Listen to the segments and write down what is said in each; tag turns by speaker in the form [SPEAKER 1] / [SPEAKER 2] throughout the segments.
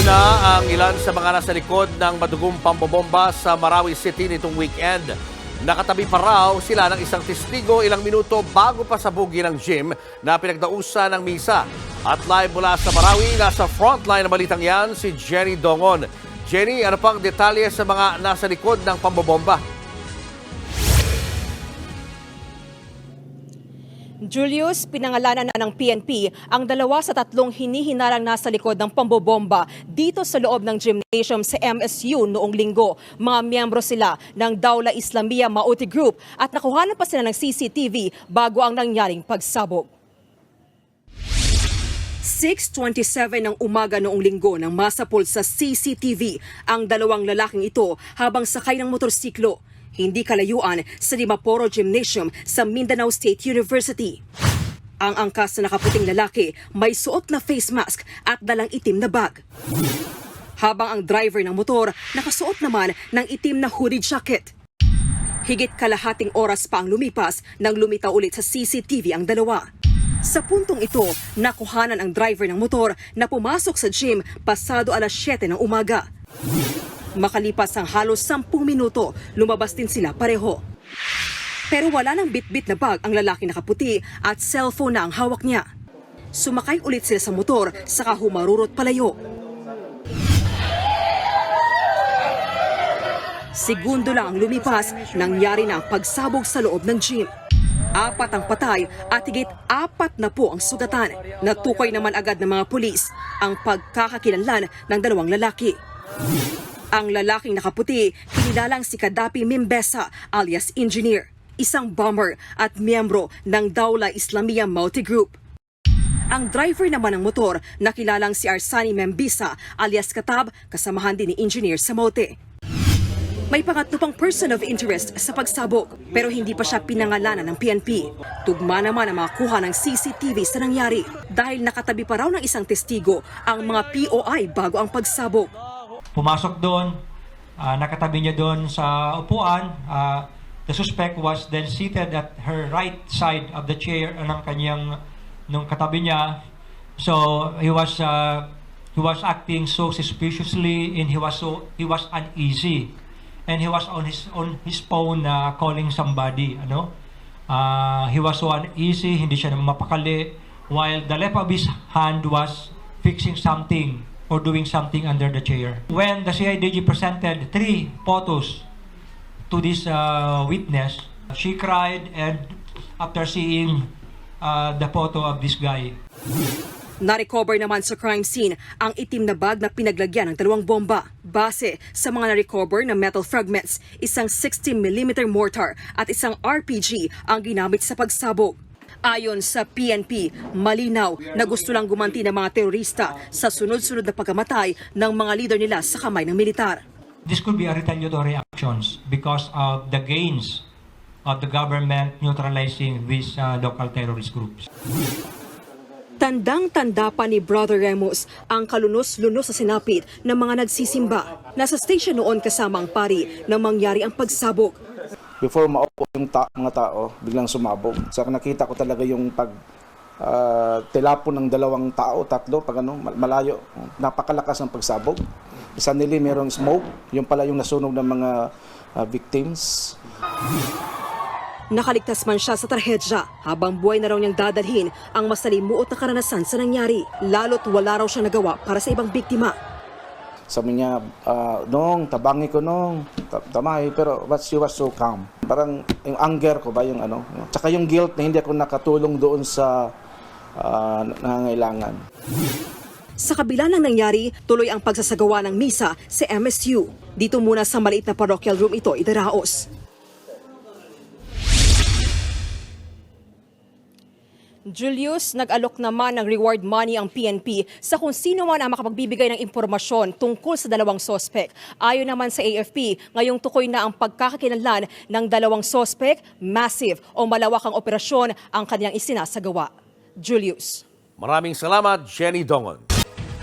[SPEAKER 1] Na ang ilan sa mga nasa likod ng madugong pambobomba sa Marawi City nitong weekend. Nakatabi pa raw sila ng isang testigo ilang minuto bago pa sabugi ng gym na pinagdausa ng misa. At live mula sa Marawi, nasa frontline na balitang yan si Jenny Dongon. Jenny, ano pang detalye sa mga nasa likod ng pambobomba?
[SPEAKER 2] Julius, pinangalanan na ng PNP ang dalawa sa tatlong hinihinarang nasa likod ng pambobomba dito sa loob ng gymnasium sa MSU noong linggo. Mga miyembro sila ng Daula Islamia Mauti Group at nakuhanan pa sila ng CCTV bago ang nangyaring pagsabog. 6.27 ng umaga noong linggo nang masapol sa CCTV ang dalawang lalaking ito habang sakay ng motorsiklo. Hindi kalayuan sa Dimaporo Gymnasium sa Mindanao State University. Ang angkas na nakaputing lalaki may suot na face mask at dalang itim na bag. Habang ang driver ng motor nakasuot naman ng itim na hoodie jacket. Higit kalahating oras pa ang lumipas nang lumitaw ulit sa CCTV ang dalawa. Sa puntong ito, nakuhanan ang driver ng motor na pumasok sa gym pasado alas 7 ng umaga. Makalipas ang halos 10 minuto, lumabas din sila pareho. Pero wala nang bitbit na bag ang lalaki nakaputi at cellphone na ang hawak niya. Sumakay ulit sila sa motor saka humarurot palayo. Segundo lang ang lumipas, nangyari na ang pagsabog sa loob ng gym. Apat ang patay at higit apat na po ang sugatan. Natukoy naman agad ng mga pulis ang pagkakakilanlan ng dalawang lalaki. Ang lalaking nakaputi, kinilalang si Kadapi Mimbesa alias Engineer, isang bomber at miyembro ng Daula Islamia Multi Group. Ang driver naman ng motor, nakilalang si Arsani Membisa alias Katab, kasamahan din ni Engineer sa Mote. May pangatlo pang person of interest sa pagsabog pero hindi pa siya pinangalanan ng PNP. Tugma naman ang mga kuha ng CCTV sa nangyari dahil nakatabi pa raw ng isang testigo ang mga POI bago ang pagsabog.
[SPEAKER 3] Pumasok doon, ah, nakatabi niya doon sa upuan. Ah, the suspect was then seated at her right side of the chair ng kanyang nung katabi niya. So he was ah, he was acting so suspiciously and he was so he was uneasy. And he was on his on his phone na calling somebody, ano? Ah, he was so uneasy, hindi siya naman mapakali while the left of his hand was fixing something or doing something under the chair. When the CIDG presented three photos to this uh, witness, she cried and after seeing uh, the photo of this guy,
[SPEAKER 2] Narecover naman sa crime scene ang itim na bag na pinaglagyan ng dalawang bomba. Base sa mga narecover na metal fragments, isang 60mm mortar at isang RPG ang ginamit sa pagsabog. Ayon sa PNP, malinaw na gusto lang gumanti ng mga terorista sa sunod-sunod na pagkamatay ng mga leader nila sa kamay ng militar.
[SPEAKER 3] this could be a retaliatory actions because of the gains of the government neutralizing these uh, local terrorist groups.
[SPEAKER 2] Tandang-tanda pa ni Brother Remus ang kalunos-lunos sa sinapit ng mga nagsisimba. Nasa station noon kasama ang pari nang mangyari ang pagsabog.
[SPEAKER 4] Before maupo yung ta- mga tao, biglang sumabog. Sa nakita ko talaga yung pag ah, tilapon ng dalawang tao, tatlo, pag ano, mal- malayo. Napakalakas ng pagsabog. Nila merong smoke, yung pala yung nasunog ng mga ah, victims.
[SPEAKER 2] Nakaligtas man siya sa trahedya habang buhay na raw niyang dadalhin ang masalimuot na karanasan sa nangyari. Lalo't wala raw siya nagawa para sa ibang biktima.
[SPEAKER 4] Sabi niya, ah, nong, tabangi ko nong, Ta- tamay, pero but she was so calm. Parang yung anger ko ba, yung ano, tsaka yung guilt na hindi ako nakatulong doon sa ah, nangangailangan.
[SPEAKER 2] Sa kabila ng nangyari, tuloy ang pagsasagawa ng misa sa MSU. Dito muna sa maliit na parochial room ito idaraos. Julius, nag-alok naman ng reward money ang PNP sa kung sino man ang makapagbibigay ng impormasyon tungkol sa dalawang sospek. Ayon naman sa AFP, ngayong tukoy na ang pagkakakilanlan ng dalawang sospek, massive o malawakang operasyon ang kanyang isinasagawa. Julius.
[SPEAKER 1] Maraming salamat, Jenny Dongon.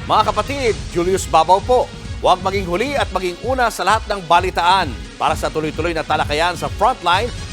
[SPEAKER 1] Mga kapatid, Julius Babaw po. Huwag maging huli at maging una sa lahat ng balitaan. Para sa tuloy-tuloy na talakayan sa Frontline,